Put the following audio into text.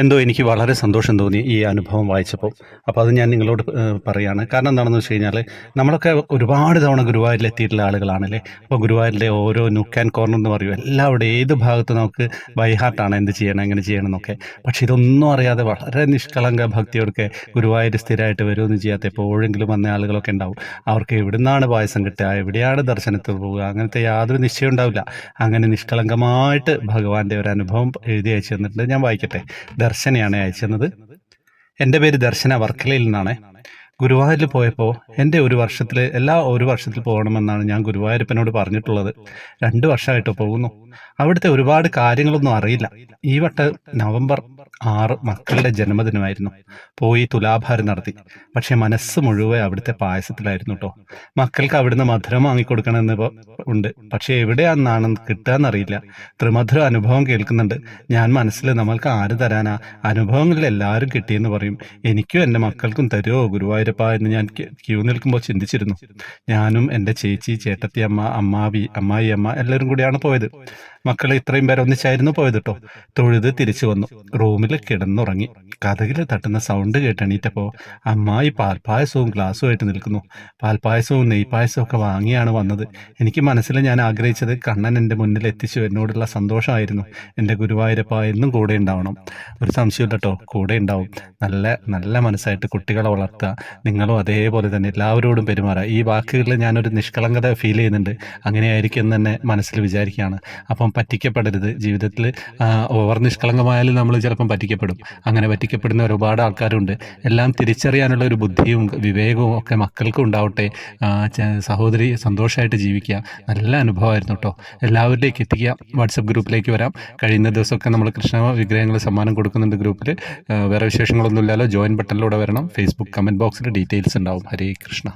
എന്തോ എനിക്ക് വളരെ സന്തോഷം തോന്നി ഈ അനുഭവം വായിച്ചപ്പോൾ. അപ്പോൾ അത് ഞാൻ നിങ്ങളോട് പറയുകയാണ് കാരണം എന്താണെന്ന് വെച്ച് കഴിഞ്ഞാൽ നമ്മളൊക്കെ ഒരുപാട് തവണ ഗുരുവായൂരിൽ എത്തിയിട്ടുള്ള ആളുകളാണല്ലേ? അപ്പോൾ ഗുരുവായൂരിലെ ഓരോ നുക്ക് ആൻഡ് കോർണർ എന്ന് പറയും. എല്ലാവിടെ ഏത് ഭാഗത്ത് നമുക്ക് ബൈഹാർട്ടാണ് എന്ത് ചെയ്യണം എങ്ങനെ ചെയ്യണം എന്നൊക്കെ. പക്ഷേ ഇതൊന്നും അറിയാതെ വളരെ നിഷ്കളങ്ക ഭക്തിയോടൊക്കെ ഗുരുവായൂർ സ്ഥിരമായിട്ട് വരുമെന്ന് ചെയ്യാത്ത എപ്പോഴെങ്കിലും വന്ന ആളുകളൊക്കെ ഉണ്ടാവും. അവർക്ക് എവിടുന്നാണ് പായസം കിട്ടുക എവിടെയാണ് ദർശനത്തിൽ പോവുക അങ്ങനത്തെ യാതൊരു നിശ്ചയം ഉണ്ടാവില്ല. അങ്ങനെ നിഷ്കളങ്കമായിട്ട് ഭഗവാന്റെ ഒരു അനുഭവം എഴുതി അയച്ചു തന്നിട്ടുണ്ട്. ഞാൻ വായിക്കട്ടെ. ദർശനയാണ് അയച്ചു തന്നത് എന്റെ പേര് ദർശന വർക്കലയിൽ നിന്നാണ്. ഗുരുവായൂരിൽ പോയപ്പോൾ എന്റെ ഒരു വർഷത്തിൽ എല്ലാ ഒരു വർഷത്തിൽ പോകണമെന്നാണ് ഞാൻ ഗുരുവായൂരപ്പനോട് പറഞ്ഞിട്ടുള്ളത്. രണ്ട് വർഷമായിട്ട് പോകുന്നു. അവിടുത്തെ ഒരുപാട് കാര്യങ്ങളൊന്നും അറിയില്ല. ഈ വട്ട നവംബർ ആറ് മക്കളുടെ ജന്മദിനമായിരുന്നു. പോയി തുലാഭാരം നടത്തി. പക്ഷെ മനസ്സ് മുഴുവൻ അവിടുത്തെ പായസത്തിലായിരുന്നു കേട്ടോ മക്കൾക്ക് അവിടുന്ന് മധുരം വാങ്ങിക്കൊടുക്കണമെന്ന് ഉണ്ട്. പക്ഷെ എവിടെയാണെന്നാണ് കിട്ടാന്നറിയില്ല. ത്രിമധുര അനുഭവം കേൾക്കുന്നുണ്ട്. ഞാൻ മനസ്സിൽ നമ്മൾക്ക് ആര് തരാനാ? അനുഭവങ്ങളിൽ എല്ലാവരും കിട്ടിയെന്ന് പറയും. എനിക്കും എന്റെ മക്കൾക്കും തരുമോ ഗുരുവായൂരപ്പ എന്ന് ഞാൻ ക്യൂ നിൽക്കുമ്പോൾ ചിന്തിച്ചിരുന്നു. ഞാനും എന്റെ ചേച്ചി ചേട്ടത്തി അമ്മ അമ്മാവി അമ്മായി അമ്മ എല്ലാവരും കൂടിയാണ് പോയത്. മക്കൾ ഇത്രയും പേരെ ഒന്നിച്ചായിരുന്നു പോയത് കേട്ടോ തൊഴുത് തിരിച്ചു വന്നു. റൂമിൽ കിടന്നുറങ്ങി. കഥകിൽ തട്ടുന്ന സൗണ്ട് കേട്ട് എണീറ്റപ്പോൾ അമ്മായി പാൽപ്പായസവും ഗ്ലാസ്സുമായിട്ട് നിൽക്കുന്നു. പാൽപ്പായസവും നെയ്പായസവും ഒക്കെ വാങ്ങിയാണ് വന്നത്. എനിക്ക് മനസ്സിൽ ഞാൻ ആഗ്രഹിച്ചത് കണ്ണൻ എന്റെ മുന്നിൽ എത്തിച്ചു. എന്നോടുള്ള സന്തോഷമായിരുന്നു. എന്റെ ഗുരുവായൂരപ്പ എന്നും കൂടെ ഉണ്ടാവണം. ഒരു സംശയമില്ല കേട്ടോ കൂടെ ഉണ്ടാവും. നല്ല നല്ല മനസ്സായിട്ട് കുട്ടികളെ വളർത്തുക. നിങ്ങളും അതേപോലെ തന്നെ എല്ലാവരോടും പെരുമാറുക. ഈ വാക്കുകളിൽ ഞാനൊരു നിഷ്കളങ്കത ഫീൽ ചെയ്യുന്നുണ്ട്. അങ്ങനെയായിരിക്കും എന്ന് തന്നെ മനസ്സിൽ വിചാരിക്കുകയാണ്. അപ്പം പറ്റിക്കപ്പെടരുത്. ജീവിതത്തിൽ ഓവർ നിഷ്കളങ്കമായാലും നമ്മൾ ചിലപ്പം പറ്റിക്കപ്പെടും. അങ്ങനെ പറ്റിക്കപ്പെടുന്ന ഒരുപാട് ആൾക്കാരുണ്ട്. എല്ലാം തിരിച്ചറിയാനുള്ള ഒരു ബുദ്ധിയും വിവേകവും ഒക്കെ മക്കൾക്കും ഉണ്ടാവട്ടെ. സഹോദരി സന്തോഷമായിട്ട് ജീവിക്കുക. നല്ല അനുഭവമായിരുന്നു കേട്ടോ എല്ലാവരിലേക്ക് എത്തിക്കുക. വാട്സപ്പ് ഗ്രൂപ്പിലേക്ക് വരാം. കഴിയുന്ന ദിവസമൊക്കെ നമ്മൾ കൃഷ്ണ വിഗ്രഹങ്ങൾ സമ്മാനം കൊടുക്കുന്നുണ്ട് ഗ്രൂപ്പിൽ വേറെ വിശേഷങ്ങളൊന്നും ഇല്ലല്ലോ ജോയിൻ ബട്ടണിലൂടെ വരണം. ഫേസ്ബുക്ക് കമന്റ് ബോക്സിൽ ഡീറ്റെയിൽസ് ഉണ്ടാവും. ഹരേ കൃഷ്ണ.